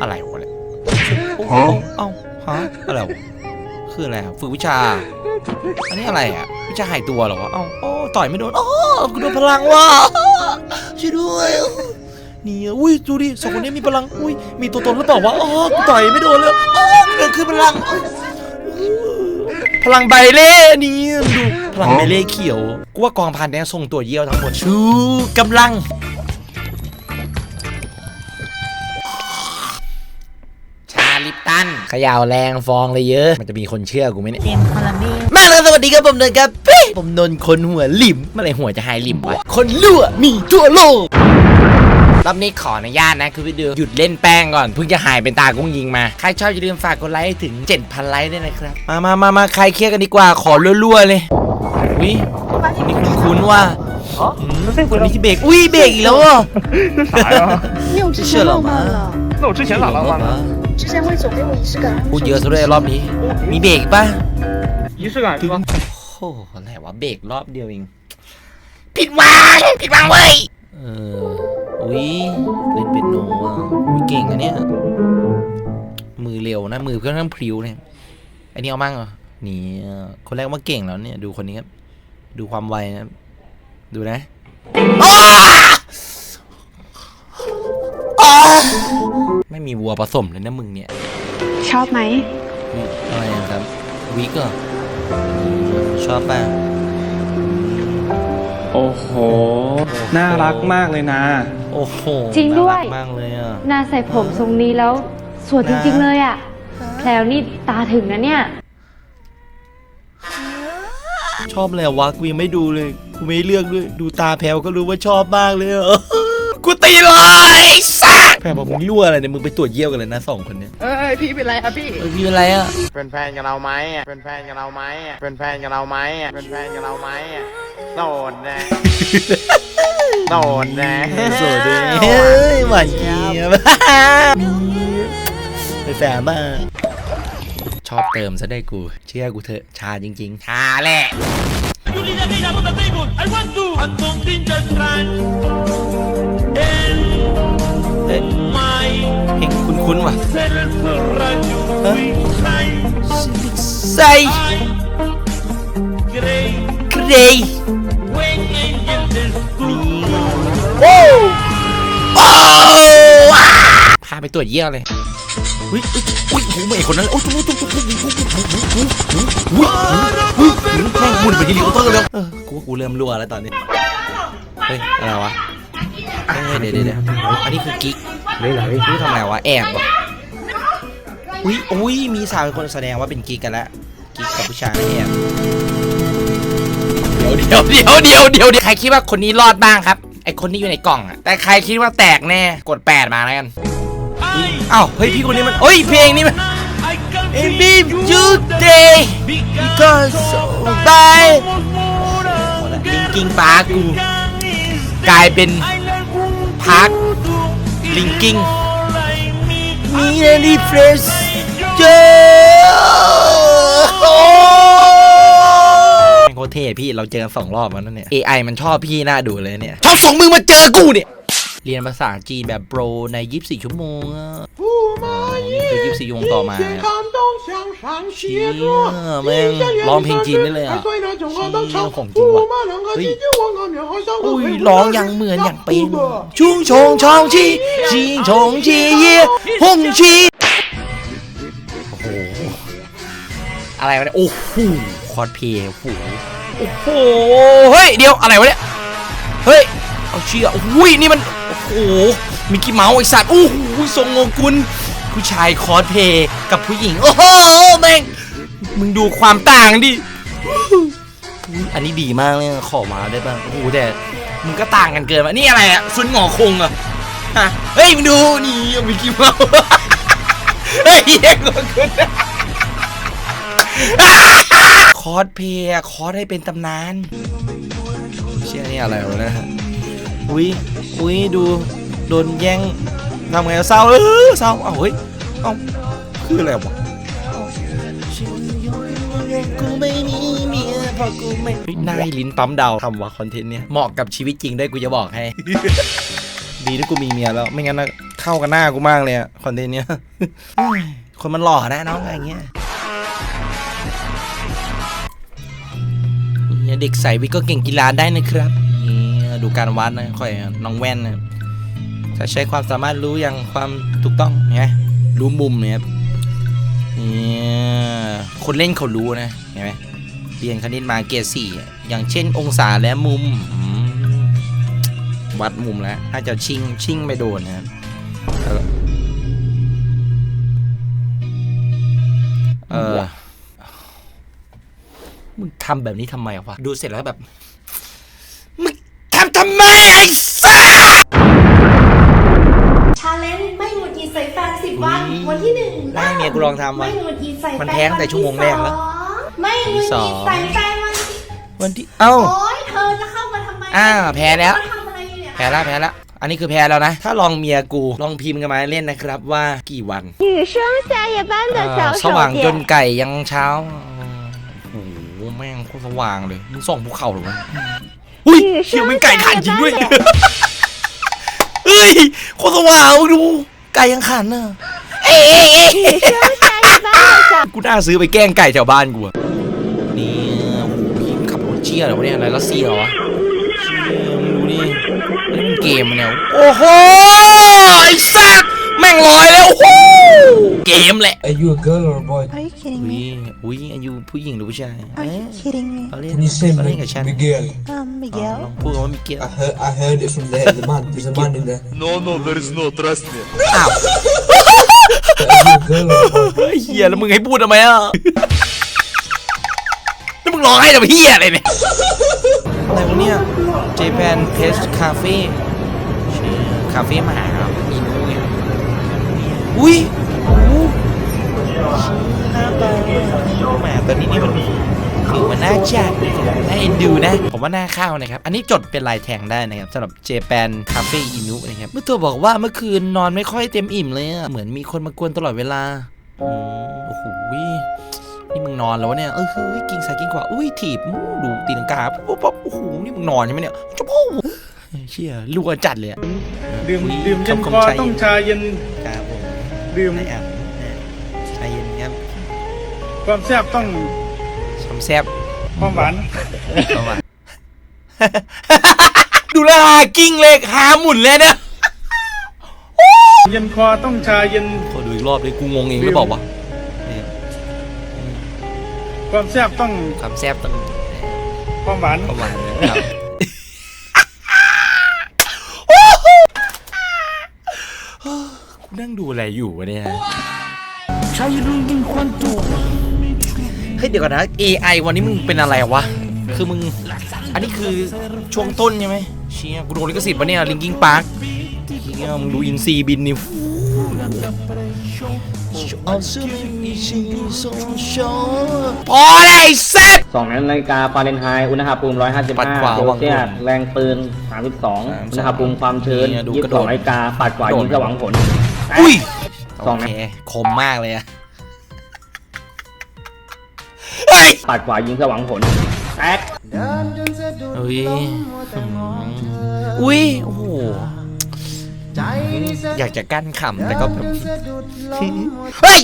อะไรวะเนี่ยโอ้โหเอ้าฮะอะไรวะคืออะไรอะฝึกวิชา อันนี้อะไรอะวิชาหายตัวเหรอวะเอ้าโอ้ต่อยไม่โดนโอ้กูโดนพลังว่ะช่วยด้วยนี่อุ้ยดูดิสองคนนี้มีพลังอุ้ยมีตัวตนหรือเปล่าวะอ๋อกูต่อยไม่โดนเลยอ๋อเกิดขึ้นพลังพลังใบเล่นี่ดูพลังใบเล่เขียวกูว่ากองพันเนี้ยส่งตัวเยี่ยวทั้งหมดชูกำลัง ขย่าวแรงฟองเลยเยอะ มันจะมีคนเชื่อกูไหมเนี่ย เตรียมคาราเมล มาแล้วสวัสดีครับผมนนท์ครับเป้ผมนนท์คนหัวหลิมเมื่อไหรหัวจะหายหลิมวะคนรั่วมีทั่วโลกรอบนี้ขออนุญาตนะคือวิดีโอหยุดเล่นแป้งก่อนเพิ่งจะหายเป็นตากุ้งยิงมา ใครชอบอย่าลืมฝากกดไลค์ให้ถึง 7,000 ไลค์ด้วยนะครับ มามามามาใครเครียดกันดีกว่า ขอรั่วๆเลยอุ้ยคนนี้คุ้นๆว่า 哦，那这 ค 回 น 呢 นี้？ที่เบรกอุ้ยเบรกอีกแล้วอ่ะ 这啥呀？你有之前浪漫了，那我之前咋浪漫了？ 之前会总给我仪式感。 พูดเยอะซะด้วยรอบนี้ มีเบรกอีกป่ะ 仪式感是吧？ โอ้โหอะไรวะเบรกรอบเดียวเองผิดหวังผิดหวังเว้ยเอออุ้ยเล่นเป็นโนอ่ะอุ้ยเก่งอะเนี่ย มือเร็วนะมือเพื่อนทั้งพริ้วเนี่ยไอ้นี่เอามั่งเหรอนี่คนแรกว่าเก่งแล้วเนี่ย ดูคนนี้ครับดูความไวนะดูนะอ้าอ้า ไม่มีวัวผสมเลยนะมึงเนี่ยชอบไหมอุ๊ยอะไรอะครับวิกเหรอชอบป่ะโอ้โห น่ารักมากเลยนะ โอ้โหจริงด้วย น่ารักมากเลยอะ นาใส่ผมทรงนี้แล้ว สวยจริงๆเลยอะ่ะแพลวนี่ตาถึงนะเนี่ย ชอบเลยวะกูยังไม่ดูเลย กูไม่เลือกด้วย ดูตาแพลวก็รู้ว่าชอบมากเลยอะ กูตีเลย สัสแพลวบอกมึงรั่วอะไรเนี่ยมึงไปตรวจเยี่ยวกันเลยนะสองคนเนี้ยเอ้ยพี่เป็นไรครับพี่ เออพี่เป็นไรอะเป็นแฟนกับเราไหมอะเป็นแฟนกับเราไหมอะเป็นแฟนกับเราไหมอะเป็นแฟนกับเราไหมอะโสดนะโสดนะโสดเลยเฮ้ยหวานเจี๊ยบไปแฝงมาชอบเติมซะได้กู เชื่อกูเถอะชาจริง ๆ ชาแหละเใส่เกรย์โอ้โอ้ว้าพาไปตรวจเยี่ยวเลยอุ้ยอุ้ยอุ้ยโอ้โหไม่คนนั้นโอ้ยตุ๊บตุ๊บตุ๊บตุ๊บตุ๊บตุ๊บตุ๊บตุ๊บตุ๊บตุ๊บตุ๊บแม่งมุนไปที่ลิวเตอร์แล้วเออกูว่ากูเริ่มรั่วแล้วตอนนี้เฮ้ยอะไรวะเฮ้ยเดี๋ยวเดี๋ยวเดี๋ยวอันนี้คือกิ๊กนี่ทำอะไรวะแอบวะ อุ้ยอุ้ยมีสาวเป็นคนแสดงว่าเป็นกิ๊กกันแล้วกิ๊กกับผู้ชายแอบเดี๋ยวเดี๋ยวเดี๋ยวเดี๋ยวเดี๋ยวเดี๋ยวใครคิดว่าคนนี้รอดบ้างครับไอคนที่อยู่ในกล่องอะแต่ใครคิดว่าแตกแน่กดแปดมาแล้วกันอุ๊ยอ้าวเฮ้ยพี่คนนี้มันเฮ้ยเพลงนี้มัน And be you day because so bad ลิงกิ้งปากูกลายเป็นพักลิงกิ้งมีอะไรเฟรช เจอโคตรเท่พี่เราเจอกันสองรอบแล้วนั่นเนี่ย AI มันชอบพี่น่าดูเลยเนี่ยชอบส่งมึงมาเจอกูเนี่ย เรียนภาษาจีนแบบโปรใน 24 ชั่วโมงอะนี่คือ24ชั่วโมงต่อมาอะเชี่ยแม่งร้องเพลงจีนได้เลยอะเชี่ยของจริงว่ะเฮ้ยอุ้ยร้องยังเหมือนอย่างเป็นชุงชงชองชีชิงชงชีเย่ฮงชี อะไรวะเนี่ย โอ้โหคอสเพลย์โอ้โหโอ้โห เฮ้ย เดี๋ยว อะไรวะเนี่ย เฮ้ย เอาเชี่ยโอ้ย นี่มัน โอ้โห มิกกี้เมาส์ไอสัตว์ โอ้โหทรงโงกุลผู้ชายคอสเพลย์กับผู้หญิง โอ้โห แม่ง มึงดูความต่างดิ อันนี้ดีมากเลยขอมาได้ป่ะ โอ้โห แต่มึงก็ต่างกันเกินว่ะนี่อะไรอะซุนหงอคงอะฮะเฮ้ย มึงดู นี่มิกกี้เมาส์ เฮ้ยเยังงงคุณ คอสเพลย์อะคอสให้เป็นตำนาน เชื่อนี่อะไรวะเนะอุ้ยอุ้ยดูโดนแย่งทำไงเศร้าเออเศร้าเอ้าเฮ้ยเอ้าคืออะไรวะกูไม่มีเมียเพราะกูไม่นายลิ้นปั๊มดาวทำวะคอนเทนต์เนี่ยเหมาะกับชีวิตจริงด้วยกูจะบอกให้ดดีที่กูมีเมียแล้ว ไม่งั้นนะเข้ากันหน้ากูมากเลยอะคอนเทนต์เนี้ยคนมันหล่อนะน้องอะไรเงี้ย เนี่ยเด็กใส่วิกก็เก่งกีฬาได้นะครับนี่ดูการวัดนะค่อยน้องแว่นนะถ้าใช้ความสามารถรู้อย่างความถูกต้องไงรู้มุมเนี่ยครับนี่คนเล่นเขารู้นะเห็นไหมเรียนคณิตมาเกรดสี่อย่างเช่นองศาและมุมมวัดมุมแล้วน่าจะชิงชิงไม่โดนนะครับ ทำแบบนี้ทำไมวะดูเสร็จแล้วแบบมึงทำทำไมไอ้สัส ชาเลนจ์ไม่หงุดหงิดใส่แฟนสิบวัน วันที่หนึ่ง ได้เมียกูลองทำวะ ไม่หงุดหงิดใส่แฟน มันแพ้ตั้งแต่ชั่วโมงแรกแล้ว ไม่หงุดหงิดใส่แฟนวันที่ วันที่เอ้า โอ๊ยเธอจะเข้ามาทำไม อ่าแพ้แล้ว มาทำอะไรเนี่ย แพ้แล้วแพ้แล้ว อันนี้คือแพ้แล้วนะ ถ้าลองเมียกู ลองพิมพ์กันมาเล่นนะครับว่ากี่วัน 女生下夜班的 เอ่อ 小 สว่าง 手 จน 点。 ไก่ยังเช้า โอ้โห แม่งโคตรสว่างเลยมึงส่องภูเขาหรือวะอุ้ยเชี่ยวเป็นไก่ขันจริงด้วยเฮ้ยโคตรสว่างดู ไก่ยังขันน่ะเฮ้ยเจ้าแม่กูน่าซื้อไปแกล้งไก่แถวบ้านกูอนี่โอ้โหพี่ขับรถเชี่ยเหรอเนี่ยอะไรรัสเซียเหรอวะมึงดูนี่นี่นเกมเนี่ยโอ้โหไอ้สัตว์ ม่งลอยแล้วโอ้โหเกมแหละ Are you a girl or a boy? Are you kidding อุ้ย me? อุ้ยอายุผู้หญิงหรือผู้ชาย Are you kidding me? เขาเล่น Can you say เขาเล่นกับฉัน Miguel? Um, อ๋อ Miguel. ลองพูดคำว่ามิเกล I heard I heard it from the the man. There's a man in there. อ้าว Are you a girl or a boy? เฮ้ยเฮียแล้วมึงให้พูดทำไมอะ แล้วมึงร้องให้ทำเฮียอะไรเนี่ย อะไรวะเนี่ย Japan Pest Cafe ชื่อคาเฟ่หมาครับมีนูไง อุ้ยโอ้โหหน้าตาหมาตัวนี้นี่มันคือมันน่าจัดน่าเอ็นดูนะ ผมว่าน่าเข้านะครับ อันนี้จดเป็นลายแทงได้นะครับสำหรับ Japan Cafe Inu นะครับ เมื่อตัวบอกว่าเมื่อคืนนอนไม่ค่อยเต็มอิ่มเลยอะเหมือนมีคนมากวนตลอดเวลาอืมโอ้โหนี่มึงนอนแล้ววะเนี่ย เออเฮ้ยกิ่งซ้ายกิ่งขวาอุ้ยถีบอู้ดูตีลังกาปุ๊บปุ๊บโอ้โห นี่มึงนอนใช่ไหมเนี่ยจ๊บโอ้โหเชี่ยลูกจัดเลยอะดื่มอุ๊ยดื่มเย็นคำคมคอชัยต้องชาเย็น ครับผมดื่มไม่อะใจเย็นครับความแซ่บต้องชมแซ่บความหวานเข้ามาดูแลหากิ้งเลยหาหมุนเลยเนี่ยเย็นคอต้องชาเย็นขอดูอีกรอบเลยกูงงเองหรือเปล่าวะนี่ความแซ่บต้องความแซ่บต้องความหวานประมาณนี้ครับ นั่งดูอะไรอยู่วะเนี่ยใช่ลุงกินควันตูเฮ้ยเดี๋ยวก่อนนะ AI วันนี้มึงเป็นอะไรวะ คือมึง อันนี้คือช่วงต้นใช่ไหมเชี่ยกูโดนลิขสิทธิ์ปะเนี่ยลิงกิ้งปาร์คเชี่ยมึงดูอินซีบินนี่พอเลยไอ้เซ็ตสองนาฬิกาฟาเรนไฮต์อุณหภูมิปัดขวา155เซลเซียวางสบนแรงปืน 32 อุณหภูมิความชื้นเนี่ยดูกระโดด22นาฬิกาปัดขวายิงสว่างผล อุ้ยสองโอนะเคคมมากเลยอะเฮ้ยปัดขวายิงสว่างผลแอ๊กอุ้ยอุ้ยโอ้โหอยากจะกั้นขำแต่ก็แบบเฮ้ย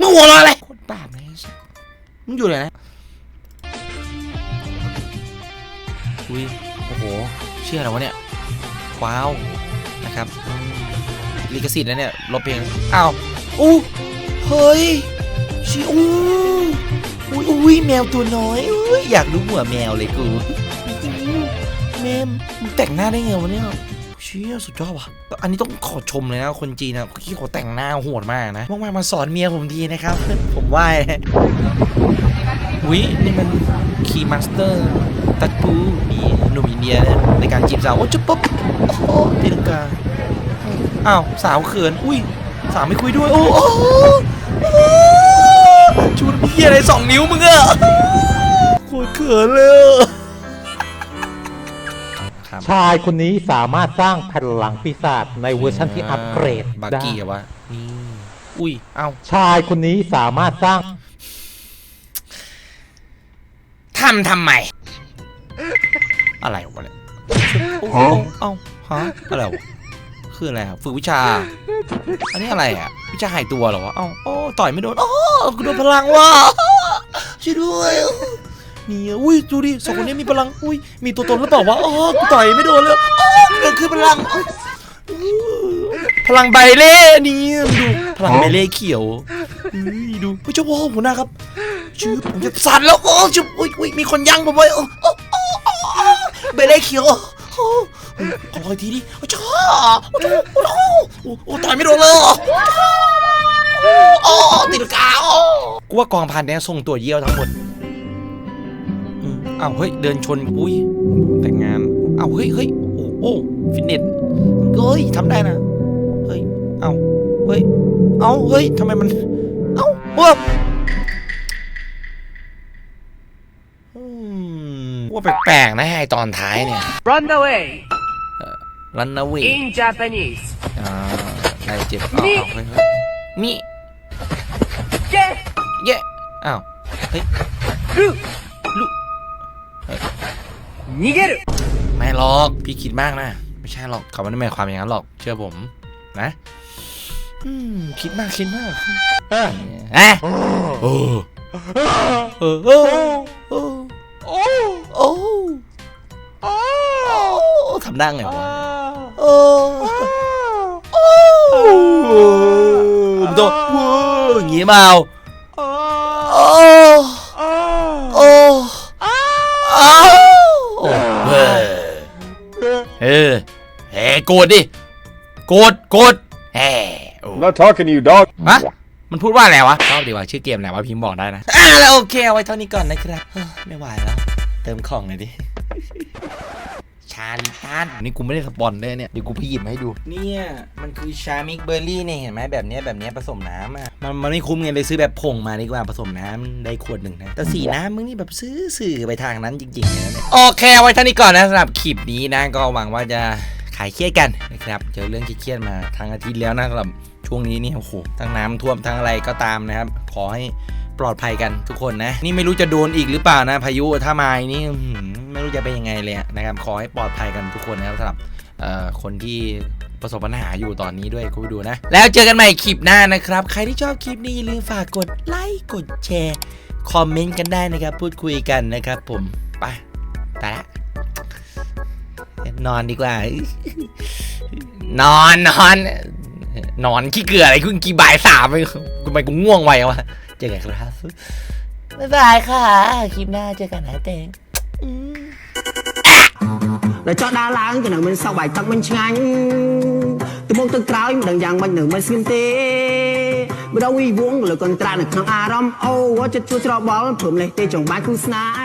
มึงหัวเราะอะไรโคตรบาปเลยไอ้สัสมึงอยู่เลยนะอุ้ยโอ้โหเชื่ออะไรวะเนี่ยว้าวนะครับอืม ลิขสิทธิ์นะเนี่ยลบเพลงอ้าวอู้เฮ้ยชิอู้อุ้ยอุ้ยแมวตัวน้อยอุ้ยอยากดูหัวแมวเลยกูแมมมึงแต่งหน้าได้ไงวะเนี่ยเชี่ยสุดยอดว่ะ อันนี้ต้องขอชมเลยนะคนจีนนะที่เขาแต่งหน้าโหดมากนะว่างๆมาสอนเมียผมทีนะครับ ผมไหว้อุ้ยนี่มันคีย์มาสเตอร์ตัดปูมีหนุ่มอินเดียเนี่ยในการจีบสาว โอ้จุ๊บปุ๊บโอ้โหตีลังกา อ้าวสาวเขิน อุ้ยสาวไม่คุยด้วย โอ้โหชูนพี่อะไรสองนิ้วมึงอะโคตรเขินเลยอะครับชายคนนี้สามารถสร้างแผ่นหลังปีศาจในเวอร์ชันที่อัปเกรดบักได้กี้อะวะนี่อุ้ยเอ้าชายคนนี้สามารถสร้างทำทำไม อะไรวะเนี่ยเอ้าเอ้าฮะอะไรวะ คืออะไรอะฝึกวิชา อันนี้อะไรอะ วิชาหายตัวเหรอวะเอ้าโอ้ต่อยไม่โดนอ๋อกูโดนพลังว่ะช่วยด้วยนี่อุ้ยดูดิสองคนนี้มีพลังอุ้ยมีตัวตนหรือเปล่าวะอ๋อกูต่อยไม่โดนเลยอ๋อเกิดขึ้นพลังพลังใบเล่นี่ดูพลังใบเล่เขียวดูผู้เจ้าพ่อหัวหน้าครับชื่อผมจะสั่นแล้วโอ้ชุบอุ้ยอุ้ยมีคนยั่งผมไว้โอ้โอ้โอ้โอ้โอ้เบเล่เขียวโอ้ ขอรอยทีดิโอ้จ้าโอ้โหโอ้โหโอ้ต่อยไม่โดนเลยโอ้ติดกาวกูว่ากองพันเนี้ยส่งตัวเยี่ยวทั้งหมดอ้าวเฮ้ยเดินชนอุ้ยแต่งงานอ้าวเฮ้ยเฮ้ยโอ้โอ้ฟิตเนสเฮ้ยทำได้นะเฮ้ยเอ้าเฮ้ยเอ้าเฮ้ยทำไมมันเอ้าเว้ยอืมว่าแปลกๆนะไอตอนท้ายเนี่ย Run away รันนาวี in Japanese อ่านายเจ็บอ้าวอ้าวเฮ้ยเฮ้ยนี่ Get เย้อ้าวเฮ้ย る ลูก 逃げる ไม่หรอกพี่คิดมากนะ ไม่ใช่หรอกเขาไม่ได้หมายความอย่างนั้นหรอก เชื่อผมนะอืมคิดมากคิดมากเอะเออเออเออเออโอ้โอ้โอ้ทำได้ไงวะ โอ้โอ้มันต้องว้อย่างงี้เปล่าโอ้โอ้อ้าเฮ้ยเออเฮ้โกรธดิโกรธโกรธเฮ้โอ้ not talking to you dog ฮะมันพูดว่าอะไรวะชอบดีว่าชื่อเกมไหนวะพิมพ์บอกได้นะอ่าแล้วโอเคเอาไว้เท่านี้ก่อนนะครับเฮ้ยไม่ไหวแล้ว เติมของหน่อยดิ ชาลิตันนี่กูไม่ได้สปอนเลยเนี่ยเดี๋ยวกูไปหยิบมาให้ดู เนี่ยมันคือชามิกเบอร์รี่เนี่ยเห็นไหมแบบเนี้ยแบบเนี้ยผสมน้ำอะมันมันไม่คุ้มไงเลยซื้อแบบผงมาดีกว่าผสมน้ำได้ขวดหนึ่งนะแต่สีน้ำมึงนี่แบบซื้อสื่อไปทางนั้นจริงๆนะเนี่ยโอเคเอาไว้เท่านี้ก่อนนะสำหรับคลิปนี้นะก็หวังว่าจะขายเครียดกันนะครับเจอเรื่องเครียดๆมาทางอาทิตย์แล้วนะสำหรับช่วงนี้นี่โอ้โหทั้งน้ำท่วมทั้งอะไรก็ตามนะครับขอให้ ปลอดภัยกันทุกคนนะ นี่ไม่รู้จะโดนอีกหรือเปล่านะ พายุถ้ามานี่อื้ไม่รู้จะเป็นยังไงเลยนะครับขอให้ปลอดภัยกันทุกคนนะครับสำหรับคนที่ประสบปัญหาอยู่ตอนนี้ด้วยคุณดูนะ แล้วเจอกันใหม่คลิปหน้านะครับ ใครที่ชอบคลิปนี้อย่าลืมฝากกดไลค์กดแชร์คอมเมนต์กันได้นะครับ พูดคุยกันนะครับผมไปตาละนอนดีกว่า นอนนอนนอนขี้เกืออะไรคุณกี่บ่ายสามไปทำไมกูง่วงไววะ เจอกันครับบ๊ายบายค่ะ คลิปหน้าเจอกันนะเตง ដែលចោះដើរឡើងក៏នឹងមានសោកបាយទឹកមិនឆ្ងាញ់ទៅមុខទៅក្រោយមិនដឹងយ៉ាងម៉េចនៅមិនស្ងៀមទេម្ដងវិវងលើកន្ត្រានៅក្នុងអារម្មណ៍អូចិត្តជួយច្របល់ព្រមលេះទេចង់បានគូស្នេហ៍